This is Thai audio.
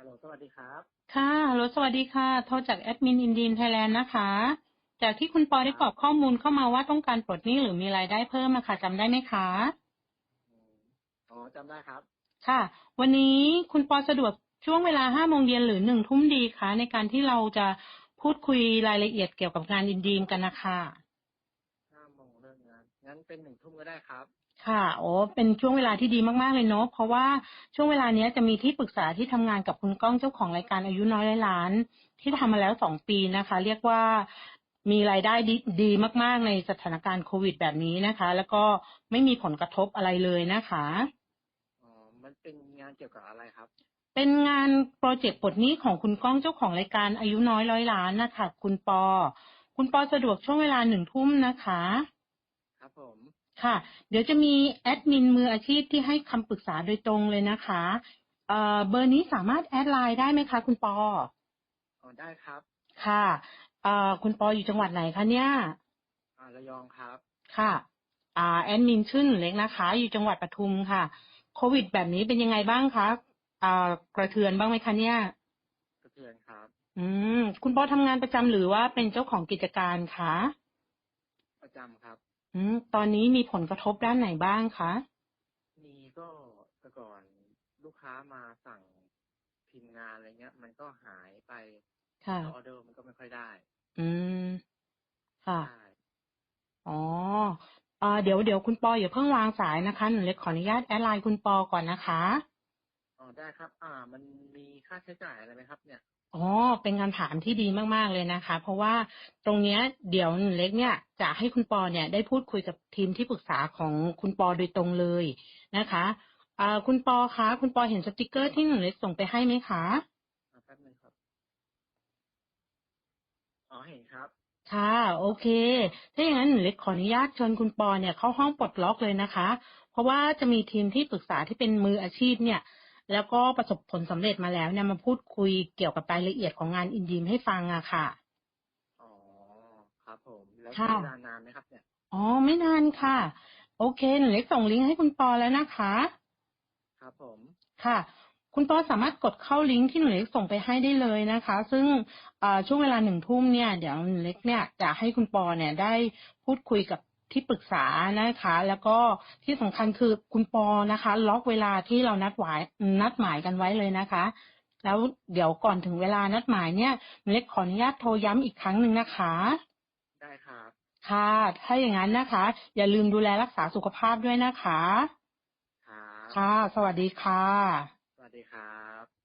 ฮัลโหลสวัสดีครับ ค่ะฮัลโหลสวัสดีค่ะ โทรจากแอดมินอินดีนไทยแลนด์นะคะ จากที่คุณปอได้กรอกข้อมูลเข้ามาว่าต้องการปลดหนี้หรือมีรายได้เพิ่มอะค่ะจำได้ไหมคะอืมอ๋อจำได้ครับ ค่ะ วันนี้คุณปอสะดวกช่วงเวลาห้าโมงเย็นหรือหนึ่งทุ่มดีคะในการที่เราจะพูดคุยรายละเอียดเกี่ยวกับงานอินดีมกันนะคะ ห้าโมงเลิกงาน งั้นเป็นหนึ่งทุ่มก็ได้ครับ ค่ะ โอ้เป็นช่วงเวลาที่ดีมาก ๆ เลยเนาะ เพราะว่าช่วงเวลาเนี้ยจะมีที่ปรึกษาที่ทำงานกับคุณก้องเจ้าของรายการอายุน้อยร้อยล้าน ที่ทำมาแล้วสองปีนะคะ เรียกว่ามีรายได้ดีดีมาก ๆ ในสถานการณ์โควิดแบบนี้นะคะ แล้วก็ไม่มีผลกระทบอะไรเลยนะคะ อ๋อ มันเป็นงานเกี่ยวกับอะไรครับ เป็นงานโปรเจกต์ปลดหนี้ของคุณก้องเจ้าของรายการอายุน้อยร้อยล้านนะคะคุณปอ คุณปอสะดวกช่วงเวลาหนึ่งทุ่มนะคะ ครับผม ค่ะ เดี๋ยวจะมีแอดมินมืออาชีพที่ให้คำปรึกษาโดยตรงเลยนะคะเอ่อเบอร์นี้สามารถแอดไลน์ได้ไหมคะ คุณปออ๋อได้ครับ ค่ะเอ่อคุณปออยู่จังหวัดไหนคะเนี่ยอ่าระยองครับ ค่ะ อ่าแอดมินชื่อหนูเล็กนะคะ อยู่จังหวัดปทุมค่ะ โควิดแบบนี้เป็นยังไงบ้างคะอ่ากระเทือนบ้างไหมคะเนี่ย กระเทือนครับ อืม คุณปอทำงานประจำหรือว่าเป็นเจ้าของกิจการคะ ประจำครับ อืมตอนนี้มีผลกระทบด้านไหนบ้างคะ มีก็แต่ก่อนลูกค้ามาสั่งพิมพ์งานอะไรเงี้ย มันก็หายไปค่ะออเดอร์มันก็ไม่ค่อยได้อืม ค่ะ ใช่อ๋อเอ่อเดี๋ยวเดี๋ยวคุณปออย่าเพิ่งวางสายนะคะ หนูเล็กขออนุญาตแอดไลน์คุณปอก่อนนะคะ อ๋อได้ครับ อ่า มันมีค่าใช้จ่ายอะไรไหมครับ เนี่ย อ๋อ เป็นคำถามที่ดีมาก ๆ เลยนะคะ เพราะว่าตรงเนี้ยเดี๋ยวหนูเล็กเนี่ยจะให้คุณปอเนี่ยได้พูดคุยกับทีมที่ปรึกษาของคุณปอโดยตรงเลยนะคะเอ่อคุณปอคะ คุณปอเห็นสติกเกอร์ที่หนูเล็กส่งไปให้ไหมคะ อ่าแป๊บนึงครับ อ๋อเห็นครับ ค่ะ โอเค ถ้าอย่างนั้นหนูเล็กขออนุญาตเชิญคุณปอเนี่ยเข้าห้องปลดล็อกเลยนะคะ เพราะว่าจะมีทีมที่ปรึกษาที่เป็นมืออาชีพเนี่ย แล้วก็ประสบผลสำเร็จมาแล้วเนี่ยมาพูดคุยเกี่ยวกับรายละเอียดของงานอินดีมให้ฟังอะค่ะอ๋อครับผมแล้วค่ะใช้เวลานานไหมครับเนี่ยอ๋อไม่นานค่ะ โอเคหนูเล็กส่งลิงก์ให้คุณปอแล้วนะคะ ครับผมค่ะ คุณปอสามารถกดเข้าลิงก์ที่หนูเล็กส่งไปให้ได้เลยนะคะ ซึ่งเอ่อช่วงเวลาหนึ่งทุ่มเนี่ยเดี๋ยวหนูเล็กเนี่ยจะให้คุณปอเนี่ยได้พูดคุยกับ ที่ปรึกษานะคะ แล้วก็ที่สำคัญคือคุณปอนะคะ ล็อกเวลาที่เรานัดหมายนัดหมายกันไว้เลยนะคะ แล้วเดี๋ยวก่อนถึงเวลานัดหมายเนี่ยหนูเล็กขออนุญาตโทรย้ำอีกครั้งหนึ่งนะคะ ได้ครับ ค่ะ ถ้าอย่างนั้นนะคะ อย่าลืมดูแลรักษาสุขภาพด้วยนะคะ ครับ ค่ะ สวัสดีค่ะ สวัสดีครับ